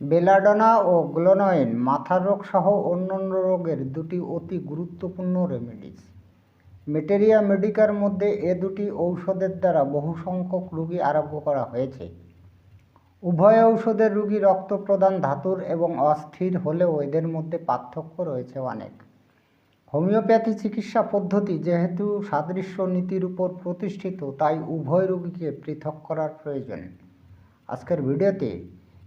Belladonna ও গ্লোনয়েন মাথার রোগ সহ অন্যান্য রোগের দুটি অতি গুরুত্বপূর্ণ রেমেডিস মেটেরিয়া মেডিকার মধ্যে এ দুটি ঔষধের দ্বারা বহু সংখ্যক রোগী আরোগ্য করা হয়েছে। উভয় ঔষধের রোগী রক্ত প্রদান ধাতুর এবং অস্থির হলেও এদের মধ্যে পার্থক্য রয়েছে অনেক। হোমিওপ্যাথি চিকিৎসা পদ্ধতি যেহেতু সাদৃশ্য নীতির উপর প্রতিষ্ঠিত, তাই উভয় রোগীকে পৃথক করার প্রয়োজন। আজকের ভিডিওতে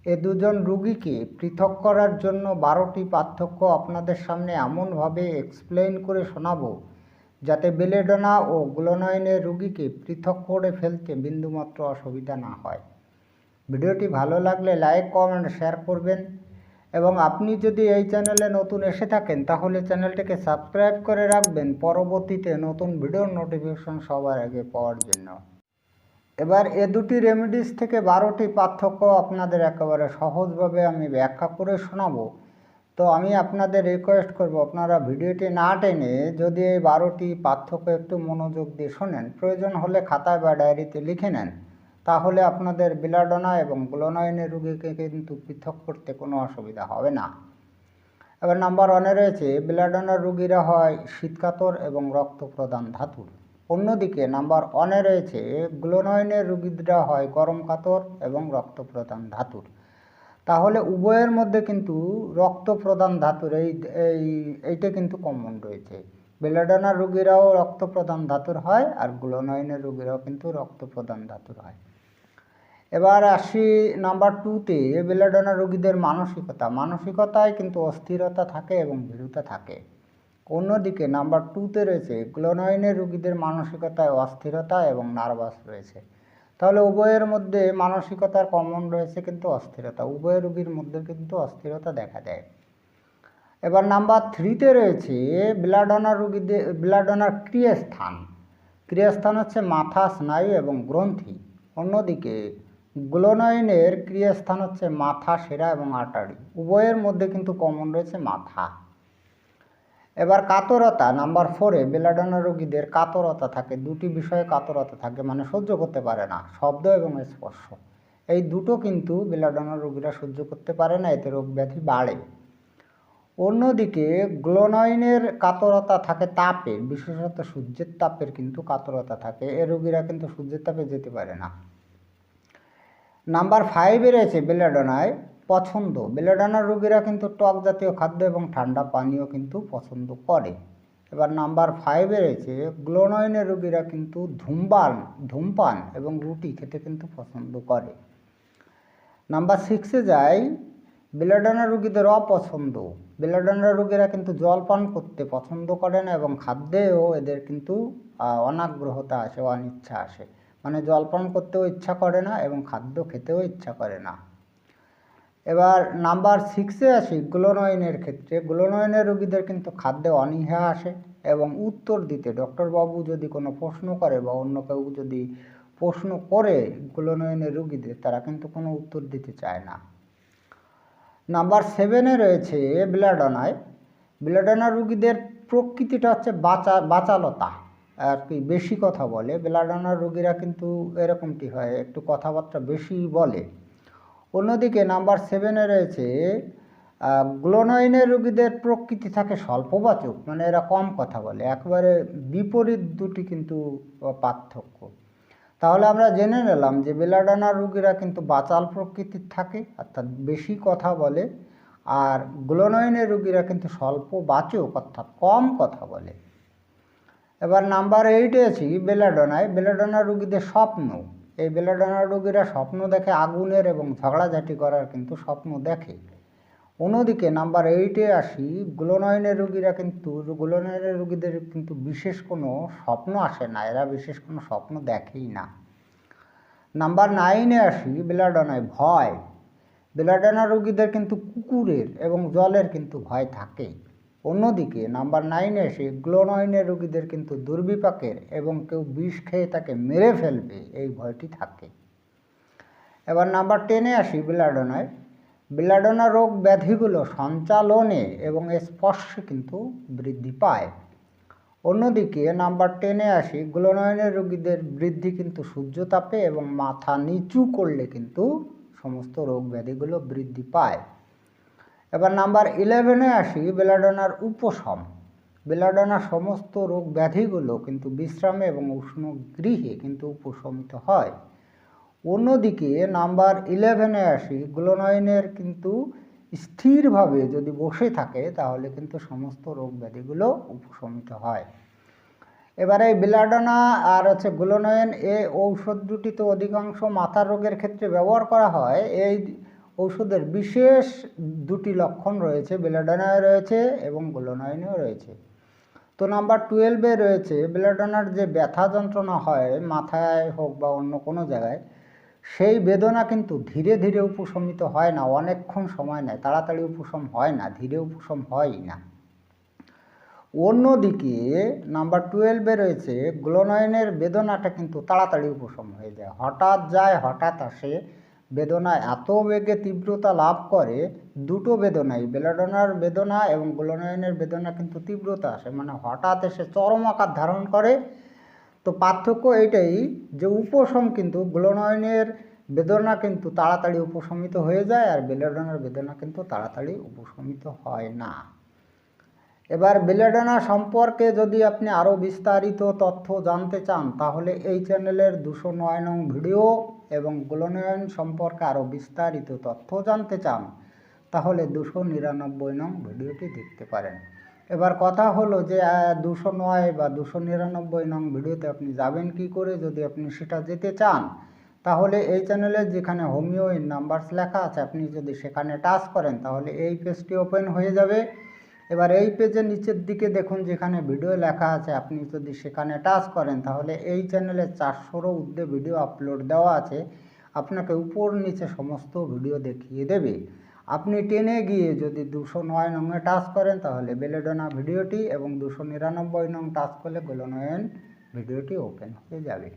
এ দুজন রুগীকে পৃথক করার জন্য বারোটি পার্থক্য আপনাদের সামনে এমনভাবে এক্সপ্লেইন করে শোনাবো, যাতে বেলেডোনা ও গ্লোনয়নের রুগীকে পৃথক করে ফেলতে বিন্দুমাত্র অসুবিধা না হয়। ভিডিওটি ভালো লাগলে লাইক কমেন্ট শেয়ার করবেন। এবং আপনি যদি এই চ্যানেলে নতুন এসে থাকেন, তাহলে চ্যানেলটিকে সাবস্ক্রাইব করে রাখবেন। পরবর্তীতে নতুন ভিডিওর নোটিফিকেশন সবার আগে পাওয়ার জন্য। এবার এ দুটি রেমেডিস থেকে বারোটি পার্থক্য আপনাদের একেবারে সহজভাবে আমি ব্যাখ্যা করে শোনাবো। তো আমি আপনাদের রিকোয়েস্ট করব, আপনারা ভিডিওটি না টেনে যদি এই বারোটি পার্থক্য একটু মনোযোগ দিয়ে শোনেন, প্রয়োজন হলে খাতায় বা ডায়েরিতে লিখে নেন। তাহলে আপনাদের বিলাডোনা এবং গ্লোনয়নের রুগীকে কিন্তু পৃথক করতে কোনো অসুবিধা হবে না। এবার নাম্বার ওয়ানে রয়েছে বিলাডোনার রুগীরা হয় শীতকাতর এবং রক্ত প্রদান ধাতুর। অন্যদিকে নাম্বার ওয়ানে রয়েছে গ্লোনয়নের রুগীরা হয় গরম কাতর এবং রক্ত প্রদান ধাতুর। তাহলে উভয়ের মধ্যে কিন্তু রক্ত প্রদান ধাতুর এই এই, এইটা কিন্তু কমন রয়েছে। বেলাডোনার রুগীরাও রক্ত প্রদান ধাতুর হয় আর গ্লোনয়নের রুগীরাও কিন্তু রক্ত প্রদান ধাতুর হয়। এবার আসি নাম্বার টুতে বেলাডোনা রোগীদের মানসিকতা। মানসিকতায় কিন্তু অস্থিরতা থাকে এবং ভীরুতা থাকে। অন্যদিকে নাম্বার টুতে রয়েছে গ্লোনয়নের রোগীদের মানসিকতায় অস্থিরতা এবং নার্ভাস রয়েছে। তাহলে উভয়ের মধ্যে মানসিকতার কমন রয়েছে কিন্তু অস্থিরতা। উভয় রোগীর মধ্যে কিন্তু অস্থিরতা দেখা দেয়। এবার নাম্বার থ্রিতে রয়েছে ব্লাডোনার রোগীদের ব্লাডনার ক্রিয়াস্থান। ক্রিয়াস্থান হচ্ছে মাথা, স্নায়ু এবং গ্রন্থি। অন্যদিকে গ্লোনয়নের ক্রিয়াস্থান হচ্ছে মাথা, সেরা এবং আটারি উভয়ের মধ্যে কিন্তু কমন রয়েছে মাথা। এবার কাতরতা নাম্বার ফোরে বেলাডোনা রোগীদের কাতরতা থাকে, দুটি বিষয়ে কাতরতা থাকে মানে সহ্য করতে পারে না, শব্দ এবং স্পর্শ। এই দুটো কিন্তু বেলাডোনা রোগীরা সহ্য করতে পারে না, এতে রোগ ব্যাধি বাড়ে। অন্যদিকে গ্লোনয়নের কাতরতা থাকে তাপে, বিশেষত সূর্যের তাপের কিন্তু কাতরতা থাকে, এ রোগীরা কিন্তু সূর্যের তাপে যেতে পারে না। নাম্বার ফাইভে রয়েছে বেলাডোনায় পছন্দ। বেলাডোনার রোগীরা কিন্তু টক জাতীয় খাদ্য এবং ঠান্ডা পানীয় কিন্তু পছন্দ করে। এবার নাম্বার ফাইভে রয়েছে গ্লোনয়নের রোগীরা কিন্তু ধূমপান ধূমপান এবং রুটি খেতে কিন্তু পছন্দ করে। নাম্বার সিক্সে যাই, বেলাডোনা রোগীদের অপছন্দ। বেলাডোনা রোগীরা কিন্তু জল পান করতে পছন্দ করে না এবং খাদ্যেও এদের কিন্তু অনাগ্রহতা আসে, অনিচ্ছা আসে। মানে জল পান করতেও ইচ্ছা করে না এবং খাদ্য খেতেও ইচ্ছা করে না। এবার নাম্বার সিক্সে আসি গ্লোনয়নের ক্ষেত্রে। গ্লোনয়নের রোগীদের কিন্তু খাদ্যে অনীহা আসে এবং উত্তর দিতে ডক্টরবাবু যদি কোনো প্রশ্ন করে বা অন্য কেউ যদি প্রশ্ন করে গ্লোনয়নের রোগীদের, তারা কিন্তু কোনো উত্তর দিতে চায় না। নাম্বার সেভেনে রয়েছে ব্লাডোনায়। ব্লাডোনা রোগীদের প্রকৃতিটা হচ্ছে বাঁচা, বাঁচালতা। আর কি বেশি কথা বলে। ব্লাডোনার রোগীরা কিন্তু এরকমটি হয়, একটু কথাবার্তা বেশি বলে। অন্যদিকে নাম্বার সেভেনে রয়েছে আহ, গ্লোনয়নের রোগীদের প্রকৃতি থাকে স্বল্পবাচক মানে এরা কম কথা বলে। একবারে বিপরীত দুটি কিন্তু পার্থক্য। তাহলে আমরা জেনে নিলাম যে বেলাডানা রোগীরা কিন্তু বাচাল প্রকৃতির থাকে অর্থাৎ বেশি কথা বলে আর গ্লোনয়নের রোগীরা কিন্তু স্বল্প বাচক অর্থাৎ কম কথা বলে। এবার নাম্বার এইটে আছি বেলাডোনায়। বেলাডোনা রোগীদের স্বপ্ন। এই বেলাডোনা রোগীরা স্বপ্ন দেখে আগুনের এবং ঝগড়াঝাটি করার কিন্তু স্বপ্ন দেখে। অন্যদিকে নাম্বার এইটে আসি, গ্লোনয়নের রোগীরা কিন্তু, গ্লোনয়নের রোগীদের কিন্তু বিশেষ কোনো স্বপ্ন আসে না, এরা বিশেষ কোনো স্বপ্ন দেখেই না। নাম্বার নাইনে আসি বেলাডোনায় ভয়। বেলাডোনা রোগীদের কিন্তু কুকুরের এবং জলের কিন্তু ভয় থাকে। অন্যদিকে, নাম্বার নাইনে এসে গ্লোনয়নের রোগীদের কিন্তু দুর্বিপাকের এবং কেউ বিষ খেয়ে তাকে মেরে ফেলবে, এই ভয়টি থাকে। এবার নাম্বার টেনে আসি বেলাডোনায় বেলাডোনা রোগ ব্যাধিগুলো সঞ্চালনে এবং স্পর্শে কিন্তু বৃদ্ধি পায়। অন্যদিকে, নাম্বার টেনে আসি গ্লোনয়নের রোগীদের বৃদ্ধি কিন্তু সূর্যতাপে এবং মাথা নিচু করলে কিন্তু সমস্ত রোগ ব্যাধিগুলো বৃদ্ধি পায়। এবার নাম্বার ইলেভেনে আসি বেলাডোনার উপশম। বেলাডোনার সমস্ত রোগ ব্যাধিগুলো কিন্তু বিশ্রামে এবং উষ্ণ গৃহে কিন্তু উপশমিত হয়। অন্যদিকে নাম্বার ইলেভেনে আসি গ্লোনয়নের কিন্তু স্থিরভাবে যদি বসে থাকে, তাহলে কিন্তু সমস্ত রোগ ব্যাধিগুলো উপশমিত হয়। এবারে বেলাডোনা আর হচ্ছে গ্লোনয়েন এ ঔষধ দুটি তো অধিকাংশ মাথার রোগের ক্ষেত্রে ব্যবহার করা হয়। এই ঔষধের বিশেষ দুটি লক্ষণ রয়েছে, বেলাডোনায় রয়েছে এবং গ্লোনয়নেও রয়েছে। তো নাম্বার টুয়েলভে রয়েছে, বেলাডোনার যে ব্যথা যন্ত্রণা হয়, মাথায় হোক বা অন্য কোনো জায়গায়, সেই বেদনা কিন্তু ধীরে ধীরে উপশমিত হয় না, অনেকক্ষণ সময় নেয়, তাড়াতাড়ি উপশম হয় না, ধীরে উপশম হয়ই না। অন্যদিকে নাম্বার টুয়েলভে রয়েছে, গ্লোনয়নের বেদনাটা কিন্তু তাড়াতাড়ি উপশম হয়ে যায়, হঠাৎ যায়, হঠাৎ আসে বেদনা এত বেগে তীব্রতা লাভ করে দুটো বেদনাই, বেলাডোনার বেদনা এবং গ্লোনয়নের বেদনা কিন্তু তীব্রতা। আসে মানে হঠাৎ এসে চরম আকার ধারণ করে। তো পার্থক্য এইটাই যে উপশম কিন্তু গ্লোনয়নের বেদনা কিন্তু তাড়াতাড়ি উপশমিত হয়ে যায় আর বেলাডোনার বেদনা কিন্তু তাড়াতাড়ি উপশমিত হয় না। এবার বেলেডোনা সম্পর্কে যদি আপনি আরও বিস্তারিত তথ্য জানতে চান, তাহলে এই চ্যানেলের দুশো নয় নং ভিডিও এবং গ্লোনয়ন সম্পর্কে আরও বিস্তারিত তথ্য জানতে চান, তাহলে দুশো নিরানব্বই নং ভিডিওটি দেখতে পারেন। এবার কথা হলো যে দুশো নয় বা দুশো নিরানব্বই নং ভিডিওতে আপনি যাবেন কি করে যদি আপনি সেটা যেতে চান, তাহলে এই চ্যানেলে যেখানে হোমিও ইন নাম্বারস লেখা আছে, আপনি যদি সেখানে টাচ করেন, তাহলে এই পেজটি ওপেন হয়ে যাবে। এবার এই পেজের নিচের দিকে দেখুন, যেখানে ভিডিও লেখা আছে, আপনি যদি সেখানে টাচ করেন, তাহলে এই চ্যানেলে চারশোরও ঊর্ধ্বে ভিডিও আপলোড দেওয়া আছে। আপনাকে উপর নিচে সমস্ত ভিডিও দেখিয়ে দেবে। আপনি টেনে গিয়ে যদি দুশো নয় নংয়ে টাচ করেন, তাহলে বেলেডোনা ভিডিওটি এবং দুশো নিরানব্বই নং টাচ করলে গোলনয়ন ভিডিওটি ওপেন হয়ে যাবে।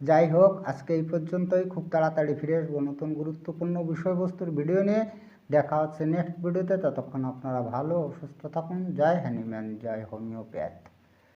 যাই হোক, আজকে এই পর্যন্তই। খুব তাড়াতাড়ি ফিরে আসব নতুন গুরুত্বপূর্ণ বিষয়বস্তুর ভিডিও নিয়ে। দেখা হচ্ছে নেক্সট ভিডিওতে ততক্ষণ আপনারা ভালো ও সুস্থ থাকুন। জয় হ্যানিম্যান জয় হোমিওপ্যাথ।